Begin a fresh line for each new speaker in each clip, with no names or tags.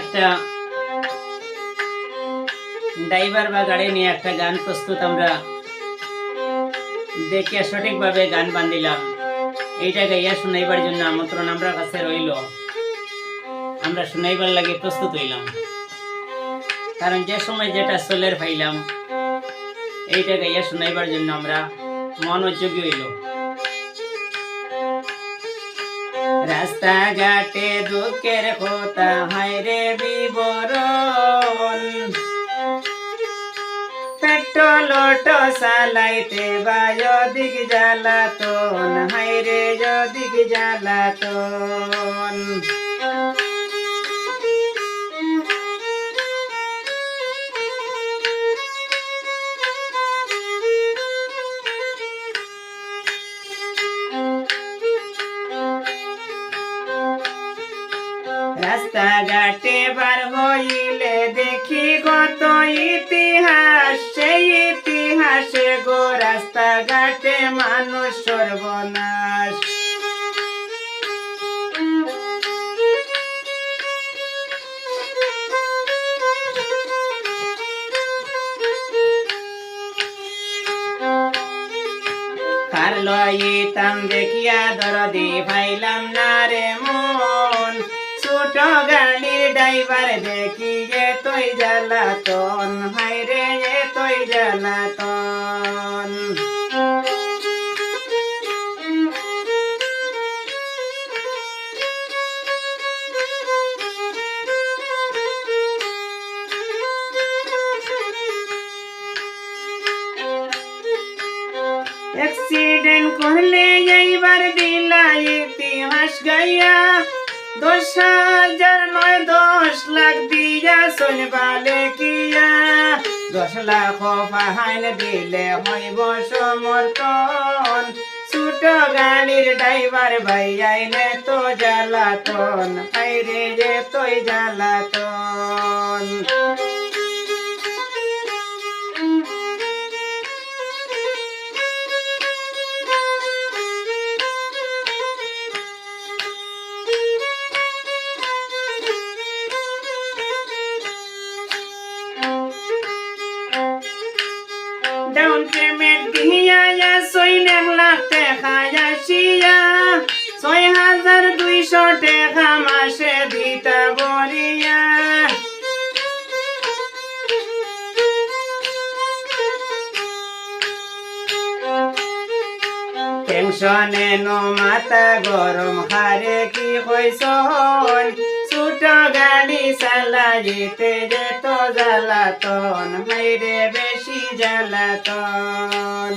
একটা ড্রাইভার বা গাড়ি নিয়ে একটা গান প্রস্তুত আমরা দেখে সঠিকভাবে গান এইটা গাইয়া শুনাইবার জন্য আমন্ত্রণ আমরা কাছে রইল। আমরা শুনাইবার লাগে প্রস্তুত হইলাম। কারণ যে সময় যেটা সোলের পাইলাম, এইটা গাইয়া শুনাইবার জন্য আমরা মনোযোগী হইল। রাস্তাঘাটে দুঃখের কথা হাই রে বিবরণ। পেট্রোল সালাইতে চালাইতে বা যদিক জ্বালাতন, হায় রে যদিক জ্বালাতন। রাস্তাঘাটে বার হইলে দেখি কত ইতিহাস, সেই ইতিহাসে গো রাস্তাঘাটে মানুষ সর্বনাশ। লইতাম দেখিয়া দরদি ভাইলাম না রে ছোট গাড়ির ড্রাইভার দেখি যে তুই জ্বালাতন হাই রে যে তুই জ্বালাতন অ্যাক্সিডেন্ট করলে এইবার দিলা ইতিহাস গাইয়া দশ হাজার নয়, দশ লাখ দিয়া চলবালে কিয়া। দশ লাখ ফাহাইন দিলে হইব সমর্থন। ছোট গাড়ির ড্রাইভার ভাই আইনে তো জ্বালাতন। আইরে যে তোই জ্বালাতন। টেনশনে নো মাথা গরম হারে কি হইসন ছোট গাড়ি চালাইতে যেত জ্বালাতন হাইরে বেশি জ্বালাতন।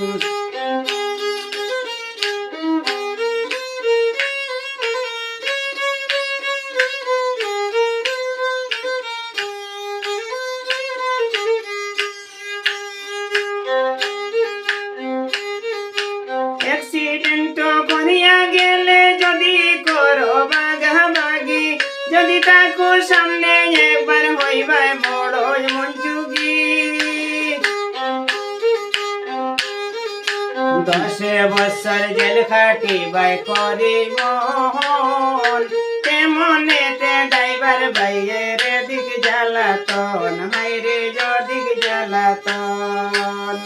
দশে বছর জেল খাটিবাই করি মন তেমনেতে ড্রাইভার বাইয়ের দিক জ্বালাতন হাইরে যদিক জ্বালাতন।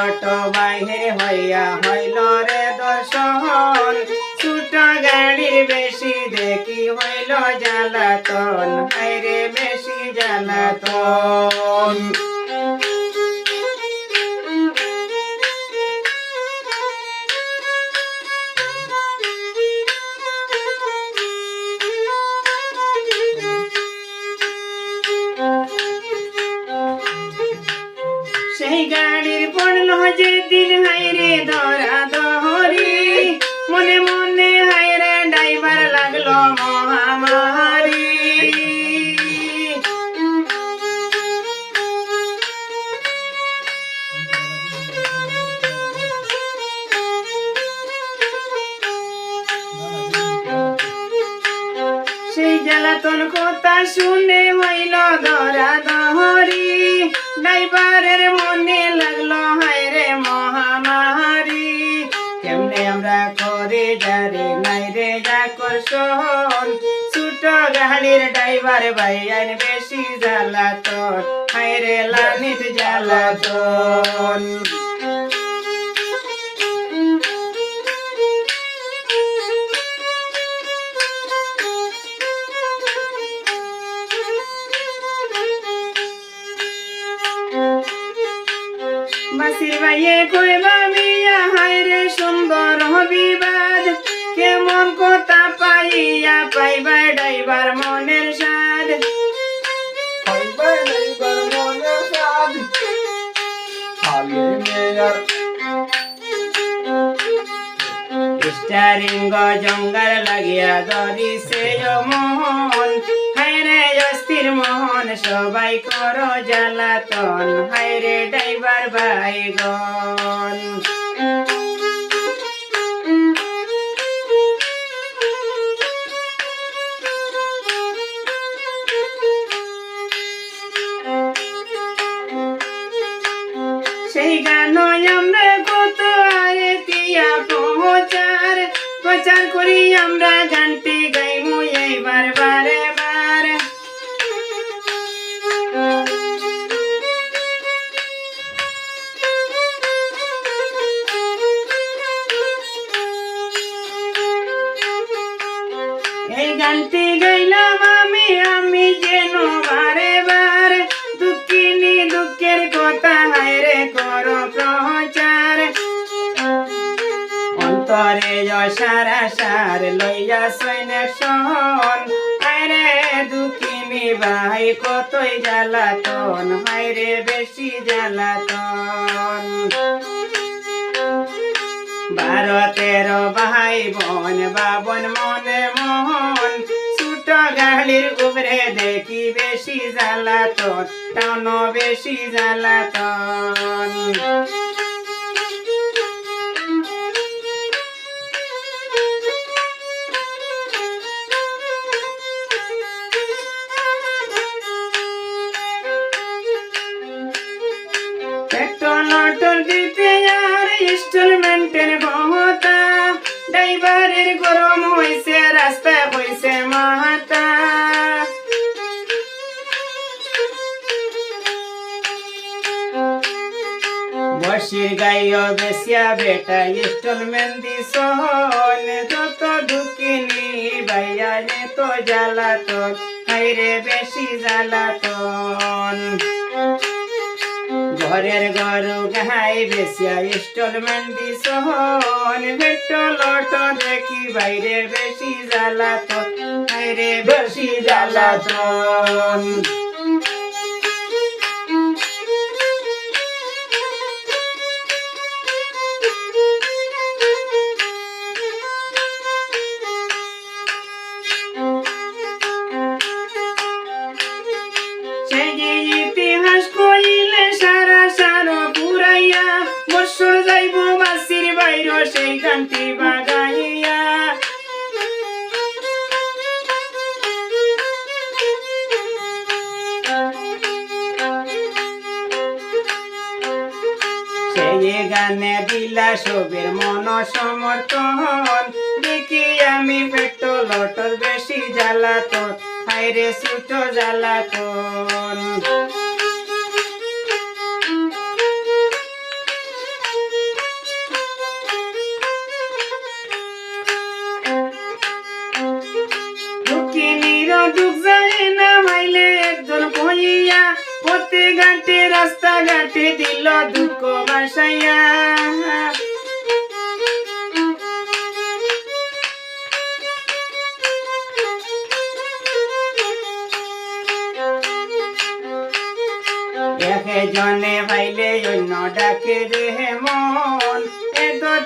অটো বাহির হইয়া হইল রে দর্শন। ছোট গাড়ির বেশি দেখি হইল জ্বালাতন হাইরে বেশি জ্বালাতন। সেই গাড়ির পড়ল যে দিন হাইরে ধরা দহরি মনে মনে হাইরে ড্রাইভার লাগল মহামারি। সেই জ্বালাতন কথা শুনে হইল ধরা দহরি ড্রাইভারের মনে লাগল, হায় রে মহামারি। কেমনে আমরা করে যারে নাই রে আকর্ষণ। গাড়ির ড্রাইভার ভাই আইন বেশি জ্বালাতন হায়রে লানিত জ্বালাতন। মাসির ভাইয়ে কইবা মিয়া হায়রে সুন্দর হবিবাদ কেমন কথা পাইয়া পাইবা ড্রাইভার মনের সাদ
পাইবে নেইবার মনে সাদ খালি মেয়ার।
স্টারিং জঙ্গার লাগিয়া ধরি সে মোহন অস্থির মোহন সবাই করো জ্বালাতন। হায়রে ড্রাইভার ভাই গন সেই গান আমরা কত আরে তিয়া প্রচার। প্রচার করি আমরা গানটি গাইমু এইবার বারে বারে। গাইলাম আমি আমি যেন বারে বারে দুঃখিনী দুঃখের কথা হায়রে কর প্রচার। অন্তরে যশার আশার লইয়া সৈন্যে সহন হায়রে দুঃখিনী ভাই, কতই জ্বালাতন হায়রে বেশি জ্বালাতন। ভাই বোন, বাবন মনে মোহন গাড়ির উপরে দেখি বেশি জ্বালাতন টাউন বেশি জ্বালাতন। ড্রাইভারের গরম হইছে, রাস্তা হইছে মাতা বসির গাইও বেশিয়া বেটা ইনস্টলমেন্ট দিস যত ঢুকিনি ভাইয়া নে তো জ্বালাতন, হাইরে বেশি জ্বালাতন। ঘরের গরু গাই বেশিয়া ইনস্টলমেন্ট দিস পেট্রোল অটো দেখি বাইরে বেশি জ্বালাতন, বাইরে বেশি জ্বালাতন। সেই গানটি বাগাইয়া। সেই গানে দিলা সবের মন সমর্থন দেখি আমি পেট্রোল অটোর বেশি জ্বালাতন হাইরে সুটো জ্বালাতন। একজন কইয়া, পথে ঘাটে রাস্তা ঘাটে দিল দুঃখ বাসাইয়া জনে ভাইলে অন্য ডাকে রে মন।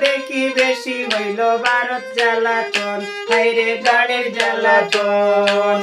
দেখি বেশি হইল ভারত জ্বালাতন। হাইরে গাড়ির জ্বালাতন।